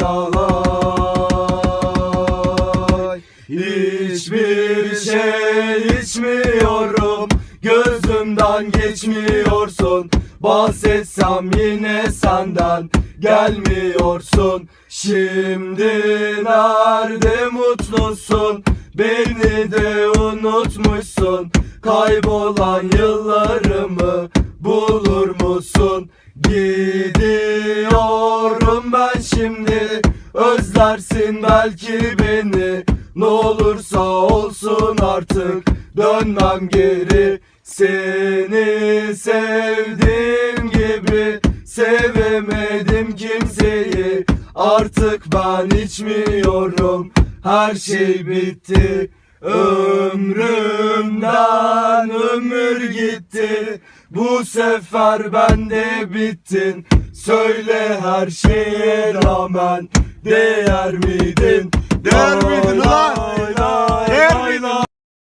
lalay Hiçbir şey içmiyorum. Gözümden geçmiyorsun. Bahsetsem yine senden Gelmiyorsun. Şimdi nerede mutlusun? Beni de unutmuşsun. Kaybolan yıllarımı bulur musun? Şimdi Özlersin belki beni. Ne olursa olsun artık Dönmem geri. Seni sevdiğim gibi Sevemedim kimseyi. Artık ben içmiyorum. Her şey bitti. Ömrümden ömür gitti. Bu sefer ben de bittin. Söyle her şeye rağmen Değer miydin